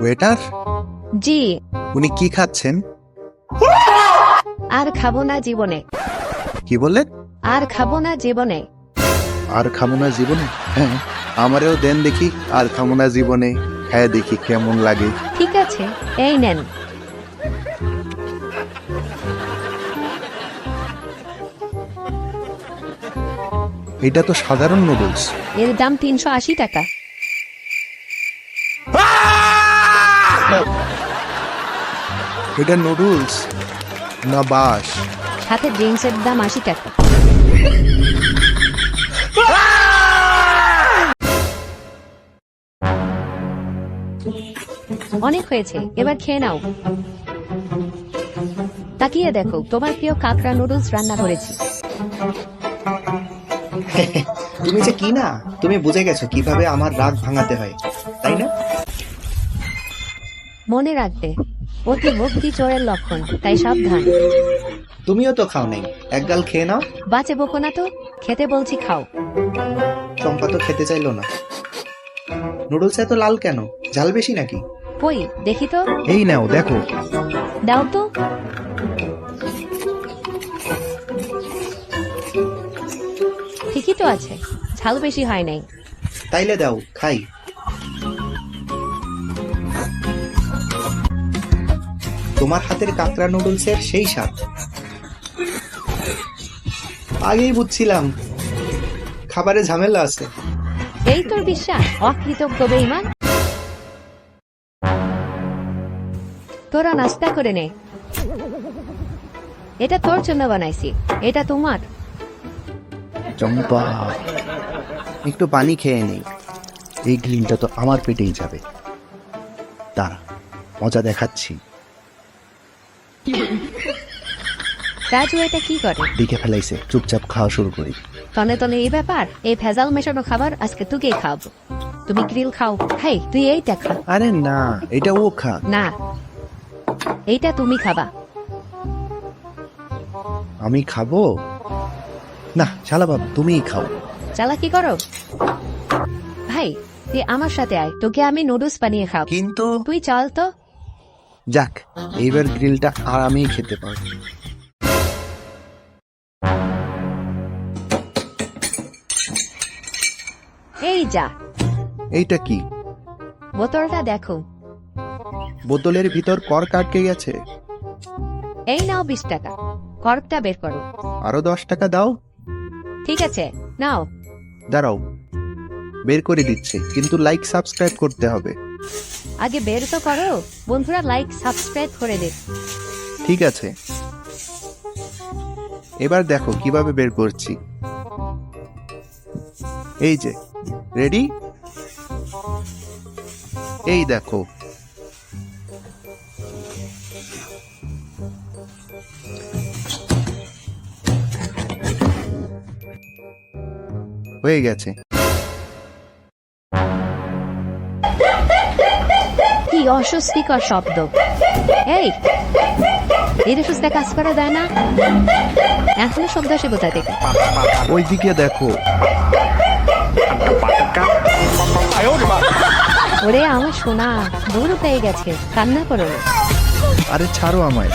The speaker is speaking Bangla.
ওয়েটার জি। উনি কি খাচ্ছেন? আর খাব না জীবনে। কি বললেন? আর খাব না জীবনে। আর খাব না জীবনে? হ্যাঁ আমারেও দেন দেখি আর খাব না জীবনে। হ্যাঁ দেখি কেমন লাগে। ঠিক আছে এই নেন। এটা তো সাধারণ নুডলস এর দাম তিনশো আশি টাকা। এটা নুডলস না বাস সাথে ড্রিঙ্কসের দাম আশি টাকা। অনেক হয়েছে এবার খেয়ে নাও। তাকিয়ে দেখো তোমার প্রিয় কাঁকড়া নুডলস রান্না করেছি। তুমি যে কি না? তুমি বুঝে গেছো কীভাবে আমার রাগ ভাঙাতে হয় তাই না? মনে রাখবে অতি ভক্তি চোরের লক্ষণ তাই সাবধান। তুমিও তো খাও নাই এক গাল খেয়ে নাও। বাঁচে বকো না তো খেতে বলছি খাও। চম্পা তো খেতে চাইলো না। নুডলস এত লাল কেন? ঝাল বেশি নাকি? কই দেখি তো। এই নাও দেখো। দাও তো। তো আছে। ঝাল বেশি হয় নাই। তাইলে দাও খাই। তোমার হাতের কাঁকড়া নুডলসের সেই স্বাদ। আগেই বুঝছিলাম খাবারে ঝামেলা আছে। এই তোর বিশ্বাস অকৃতজ্ঞ বেইমান তোরা নাস্তা করে নে। এটা তোর জন্য বানাইছি এটা তোমার। চম্পা। একটু পানি খেয়ে নেই। এই গ্রিনটা তো আমার পেটেই যাবে। দাঁড়া মজা দেখাচ্ছি। রাজু এটা কি করে? দেখে ফেলাইছে চুপচাপ খাওয়া শুরু করি। তনে তনে এই ব্যাপার এই ভেজাল মেশানো খাবার আজকে তোকেই খাওয়াবো। তুমি গ্রিল খাও। হেই তুই এইটা খা। আরে না এটা ও খা। না এইটা তুমি খাবা। আমি খাব? না শালা বাবু তুমিই খাও। চালা কি করো? ভাই তুই আমার সাথে আয় তোকে আমি নুডলস বানিয়ে খাও কিন্তু তুই চল তো। যাক এইবার গ্রিলটা আর আমিই খেতে পারব। এই যা। এইটা কি? বোতলটা দেখো। বোতলের ভিতর কর কাটকে গেছে? এই নাও বিশ টাকা। কর্কটা বের করো। আরও দশ টাকা দাও। ঠিক আছে নাও। দাঁড়াও বের করে দিচ্ছে কিন্তু লাইক সাবস্ক্রাইব করতে হবে। আগে বের তো করো বন্ধুরা লাইক সাবস্ক্রাইব করে দে। ঠিক আছে। এবার দেখো কীভাবে বের করছি। এই যে রেডি এই দেখো হয়ে গেছে। কি অস্বস্তিকর শব্দ। এই এটা সুস্থ কাজ করা যায় না? এখনও শব্দ আসে কোথা থেকে? ওইদিকে দেখো। ওরে আমার সোনা দৌড় পেয়ে গেছে কান্না করো আরে ছাড়ো আমায়।